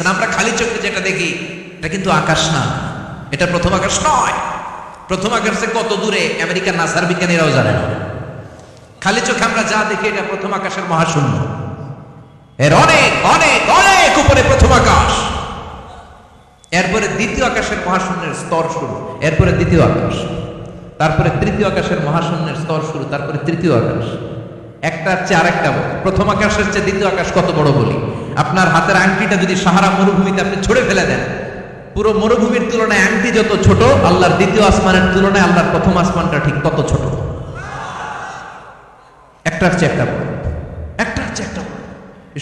আমরা খালি চোখে যেটা দেখি, এটা কিন্তু আকাশ না। এটা প্রথম আকাশ নয়। প্রথম আকাশে কত দূরে আমেরিকার নাসার বিজ্ঞানীরাও জানে না। খালি চোখে আমরা যা দেখি, এটা প্রথম আকাশের মহাশূন্য। এর অনেক অনেক অনেক উপরে প্রথম আকাশ। এরপরে দ্বিতীয় আকাশের মহাশূন্যের স্তর শুরু। এরপরে দ্বিতীয় আকাশ। তারপরে তৃতীয় আকাশের মহাশূন্যের স্তর শুরু। তারপরে তৃতীয় আকাশ। একটা চেয়ে আরেকটা বড়। প্রথম আকাশের চেয়ে দ্বিতীয় আকাশ, কত বড় বলি? আপনার হাতের আংটিটা যদি সাহারা মরুভূমিতে আপনি ছড়ে ফেলে দেন, পুরো মরুভূমির তুলনায় আংটি যত ছোট, আল্লাহর দ্বিতীয় আসমানের তুলনায় আল্লাহর প্রথম আসমানটা ঠিক তত ছোট। একটার চেয়ে একটা একটার চেয়ে একটা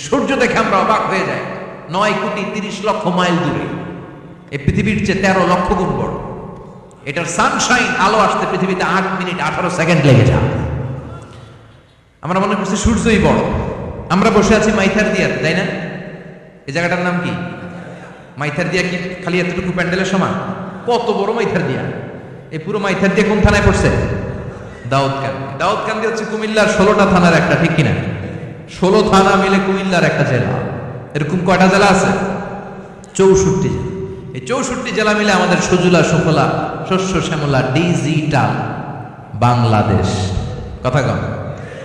সূর্য দেখে আমরা অবাক হয়ে যাই। নয় কোটি তিরিশ লক্ষ মাইল দূরে। এই পৃথিবীর চেয়ে তেরো লক্ষ গুণ বড়। এটার সানশাইন আলো আসতে পৃথিবীতে আট মিনিট, আঠারো সেকেন্ড লেগে যায়। আমরা মনে করছি সূর্যই বড়। আমরা বসে আছি মাইথার দিয়ার তাই না? এই জায়গাটার নাম কি? মাইথার দিয়া কি খালি এতটুকু প্যান্ডেলের সমান? কত বড় মাইথার দিয়া? এই পুরো মাইথার দিয়ে কোন থানায় পড়ছে? দাউদকান্দি। দাউদকান্দি হচ্ছে কুমিল্লার ষোলোটা থানার একটা, ঠিক কিনা? ষোলো থানা মিলে কুমিল্লার একটা জেলা। এরকম কয়টা জেলা আছে? চৌষট্টি জেলা। এই চৌষট্টি জেলা মিলে আমাদের সজুলা, সুফলা, শস্য, শ্যামলা, ডিজিটাল বাংলাদেশ। কথা কম।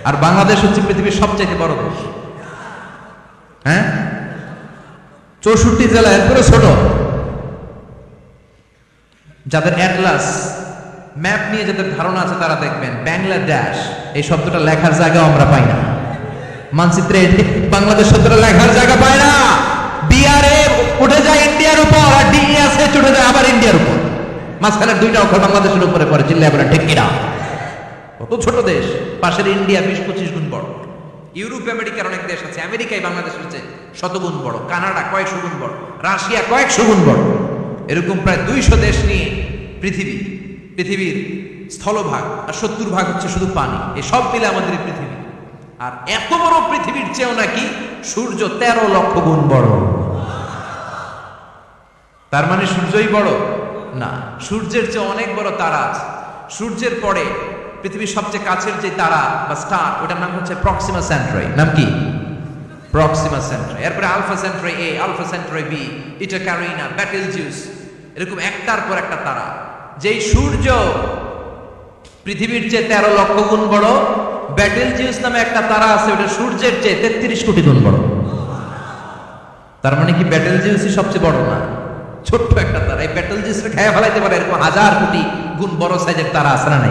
আর বাংলাদেশ হচ্ছে পৃথিবীর সবচেয়ে বড় দেশ। হ্যাঁ? চৌষট্টি জেলা, এরপরে ছোট। যাদের অ্যাটলাস ম্যাপ নিয়ে যাদের ধারণা আছে তারা দেখবেন, বাংলাদেশ, এই শব্দটা লেখার জায়গা আমরা পাই না। মানচিত্রে বাংলাদেশ শব্দটা লেখার জায়গা পায় না। বিআরএ উঠে যায় ইন্ডিয়ার উপর আর ডিএসএ উঠে যায় আবার ইন্ডিয়ার উপর। মাঝখানে দুইটা অক্ষর বাংলাদেশের উপরে পড়ে চিল্লায় বলে ঠিক কিনা? কত ছোট দেশ? পাশের ইন্ডিয়া বিশ পঁচিশ গুণ বড়। ইউরোপ, আমেরিকার অনেক দেশ আছে। আমেরিকায় বাংলাদেশ হচ্ছে শতগুণ বড়, কানাডা কয়েকশো গুণ বড়, রাশিয়া কয়েকশো গুণ বড়। এরকম প্রায় দুইশো দেশ নিয়ে পৃথিবী, পৃথিবীর স্থলভাগ আর সত্তর ভাগ হচ্ছে শুধু পানি। এই সব মিলে আমাদের পৃথিবী। আর এত বড় পৃথিবীর চেয়েও নাকি সূর্য তেরো লক্ষ গুণ বড়। তার মানে সূর্যই বড়? না, সূর্যের চেয়ে অনেক বড় তারা আছে। সূর্যের পরে পৃথিবীর সবচেয়ে কাছের যে তারা বা স্টার, ওটার নাম হচ্ছে প্রক্সিমা সেন্ট্রাই। নাম কি? Proxima Centauri. এরপরে alpha Centauri A, alpha Centauri B, Eta Carinae, Betelgeuse, এরকম একটার পর একটা তারা। যেই সূর্য পৃথিবীর চেয়ে তেরো লক্ষ গুণ বড়, ব্যাটেল জিউস নামে একটা তারা আছে, ওটা সূর্যের চেয়ে তেত্রিশ কোটি গুণ বড়। তার মানে কি ব্যাটেল জিউসই সবচেয়ে বড় না? ছোট্ট একটা তারা। এই ব্যাটেল জিউসটা খেয়ে ফেলাইতে পারে এরকম হাজার কোটি গুণ বড় সাইজের তারা আছে না নাই?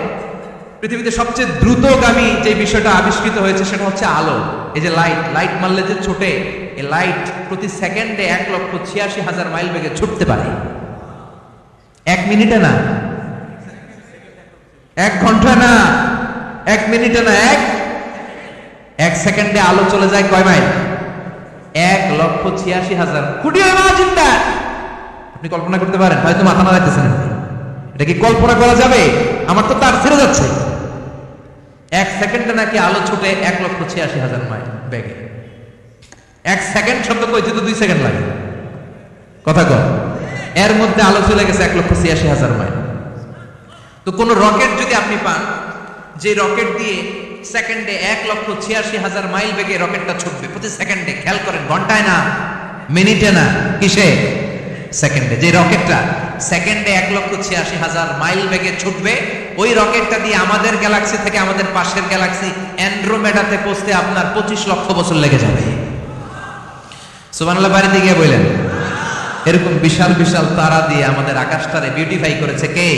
পৃথিবীতে সবচেয়ে দ্রুতগামী যে বিষয়টা আবিষ্কৃত হয়েছে সেটা হচ্ছে আলো। এই যে লাইট লাইট মারলে যে ছোটে, এই লাইট প্রতি সেকেন্ডে এক লক্ষ ছিয়াশি হাজার মাইল বেগে ছুটতে পারে। এক মিনিটে না। এক ঘণ্টা না। এক মিনিটে না, এক এক সেকেন্ডে আলো চলে যায় কয় মাইল এক লক্ষ ছিয়াশি হাজার। কোটি চিন্তা আপনি কল্পনা করতে পারেন, হয়তো মাথা না রাখতেছেন এটা কি কল্পনা করা যাবে? আমার তো তার ছেড়ে যাচ্ছে। এক সেকেন্ডে নাকি আলো ছুটে এক লক্ষ ছিয়াশি হাজার মাইল ব্যাগে এক সেকেন্ড শব্দ কইতে তো দুই সেকেন্ড লাগে। কথা কর এর মধ্যে আলো চলে গেছে এক লক্ষ ছিয়াশি হাজার মাইল। তো কোন রকেট যদি আপনি পান, যে রকেট দিয়ে সেকেন্ডে এক লক্ষ ছিয়াশি হাজার মাইল বেগে রকেটটা ছুটবে। প্রতি সেকেন্ডে খেয়াল করেন, ঘন্টায় না, মিনিটে না, কিসে? সেকেন্ডে যে রকেটটা সেকেন্ডে এক লক্ষ ছিয়াশি হাজার মাইল বেগে ছুটবে, ওই রকেটটা দিয়ে আমাদের গ্যালাক্সি থেকে আমাদের পাশের গ্যালাক্সি অ্যান্ড্রোমেডাতে পৌঁছতে আপনার পঁচিশ লক্ষ বছর লেগে যাবে। সুবানাল্লাহ বাড়িতে গিয়ে বললেন, এরকম বিশাল বিশাল তারা দিয়ে আমাদের আকাশটারে বিউটিফাই করেছে কে?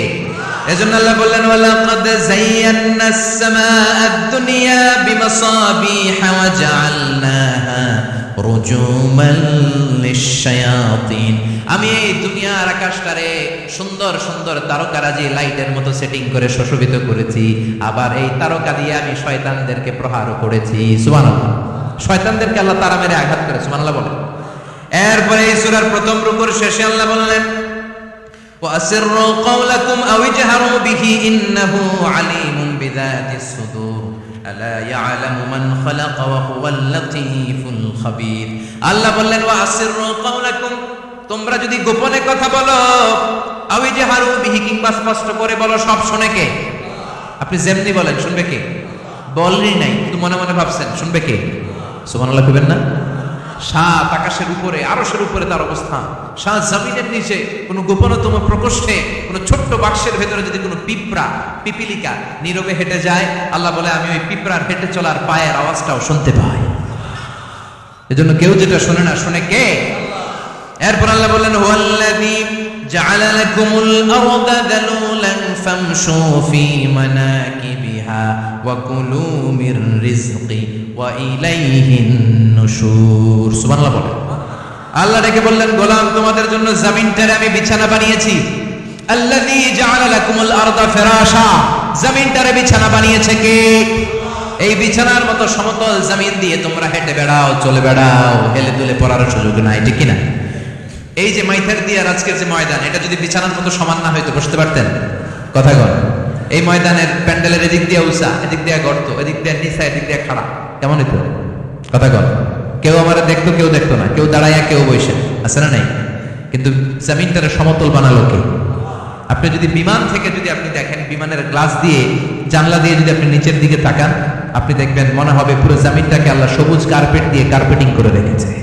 এজন্য আল্লাহ বললেন, ওয়ালাকাদ যায়্যানাস সামাআদ দুনিয়া বিমাসাবিহা ওয়া জাআলনাহা রুজুমান লিশ-শায়াতিন। আমি এই দুনিয়ার আকাশটারে সুন্দর সুন্দর তারকারাজি লাইটের মতো সেটিং করে সুশোভিত করেছি আবার এই তারকা দিয়ে আমি শয়তানদেরকে প্রহারও করেছি সুবহানাল্লাহ শয়তানদেরকে আল্লাহ তারা মেরে আঘাত করে সুবহানাল্লাহ বলে এরপরে এই সূরার প্রথম রুকুর শেষে আল্লাহ বললেন وأسروا قولكم أو اجهروا به إنه عليم بذات الصدور ألا يعلم من خلق وهو اللطيف الخبير আল্লাহ বললেন وأسروا قولكم তোমরা যদি গোপনে কথা বলো আও ইজহারু বিহি কিংবা স্পষ্ট করে বলো, সব শোনে কে? আপনি যেমনি বলেন, শুনবে কে? বলেনই নাই, কিন্তু মনে মনে ভাবছেন, শুনবে কে? সুবহানাল্লাহ কইবেন না? সাত আকাশের উপরে, আরশের উপরে তার অবস্থান। সাত জমিনের নিচে, কোনো গোপনতম প্রকোষ্ঠে, কোনো ছোট্ট বাক্সের ভেতরে যদি কোনো পিঁপড়া, পিপিলিকা নীরবে হেঁটে যায়, আল্লাহ বলে, আমি ওই পিঁপড়ার হেঁটে চলার পায়ের আওয়াজটাও শুনতে পাই। এজন্য কেউ যেটা শোনে না, শুনে কে? এরপর আল্লাহ বললেন হুয়াল্লাযী জাআলা লাকুমুল আরদা যালুলান ফামশু ফি মানাকিবিহা ওয়া কুলু মির রিজকি ওয়া ইলাইহিন নুশুর। সুবহানাল্লাহ বলেন আল্লাহ ডেকে বললেন, গোলাম, তোমাদের জন্য জমিনটারে আমি বিছানা বানিয়েছি। আল্লাযী জাআলা লাকুমুল আরদা ফিরাশা, জমিনটারে বিছানা বানিয়েছে কে? এই বিছানার মতো সমতল জমিন দিয়ে তোমরা হেঁটে বেড়াও, চলে বেড়াও, হেলে দুলে পড়ার সুযোগ নাই, ঠিক কিনা? এই যে মাইথার দিয়ার আজকের যে ময়দান, এটা যদি বিছানার মতো সমান না হয়তো বসতে পারতেন? কথা কন। এই ময়দানের প্যান্ডেলের এদিক দিয়ে উষা, এদিক দিয়ে গর্ত, এদিক দিয়ে নিচা এদিক দিয়ে খাড়া। কেমন হইতো? কথা কন। কেউ আমার দেখতো, কেউ দেখতো না। কেউ দাঁড়াইয়া, কেউ বসে। আছে না নাই? কিন্তু জমিনটারে সমতল বানালো কে? আপনি যদি বিমান থেকে যদি আপনি দেখেন, বিমানের গ্লাস দিয়ে, জানলা দিয়ে যদি আপনি নিচের দিকে তাকান, আপনি দেখবেন মনে হবে পুরো জমিনটাকে আল্লাহ সবুজ কার্পেট দিয়ে কার্পেটিং করে রেখেছে।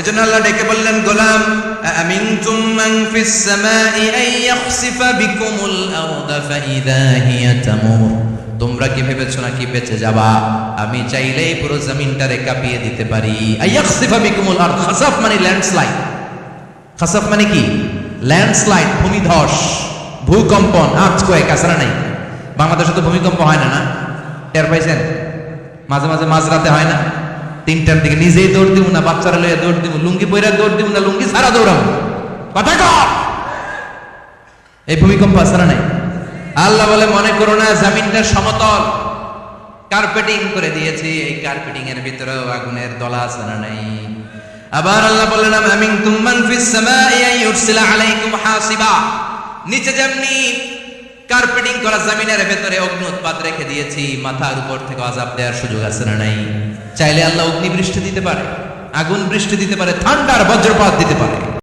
এজন্য আল্লাহ ডেকে বললেন, গোলাম, আমিনতুম মান ফিস সামাই আন ইয়াখসিফা বিকুমুল আরদা ফাইদা হিয়া তামুর। তোমরা কি ভেবেছো নাকি বেঁচে যাবা? আমি চাইলেই পুরো জমিনটারে কাঁপিয়ে দিতে পারি। আয়াখসিফা বিকুমুল আরদ, খাসাফ মানে ল্যান্ডস্লাইড। খাসাফ মানে কি? ল্যান্ডস্লাইড, ভূমিধস, ভূকম্পন আর্থকোয়েক আসরা নাই? বাংলাদেশে তো ভূমিকম্প হয় না না? টের পাইছেন? মাঝে মাঝে মাঝরাতে হয় না? তিনটার দিকে নিজেই দৌড় দিব না, বাচ্চারা লইয়া দৌড় দিব, লুঙ্গি পইরা দৌড় দিব না, লুঙ্গি সারা দৌড়াবো কথা কর এই ভূমিকম্প আসরা নাই? আল্লাহ বলে, মনে করো না, জামিনটা সমতল। কার্পেটিং করে দিয়েছি, এই কার্পেটিং এর ভিতরেও আগুনের দলা না নাই? আবার আল্লাহ বললেন আমিন তুমান ফিস সামাই ইউরসিলা আলাইকুম হাসিবা। নিচে যেমনি কার্পেটিং করা জমিনের ভেতরে অগ্নি উৎপাত রেখে দিয়েছি, মাথার উপর থেকে আজাব দেওয়ার সুযোগ আছে না নাই? চাইলে আল্লাহ অগ্নি বৃষ্টি দিতে পারে আগুন বৃষ্টি দিতে পারে ঠান্ডার বজ্রপাত দিতে পারে।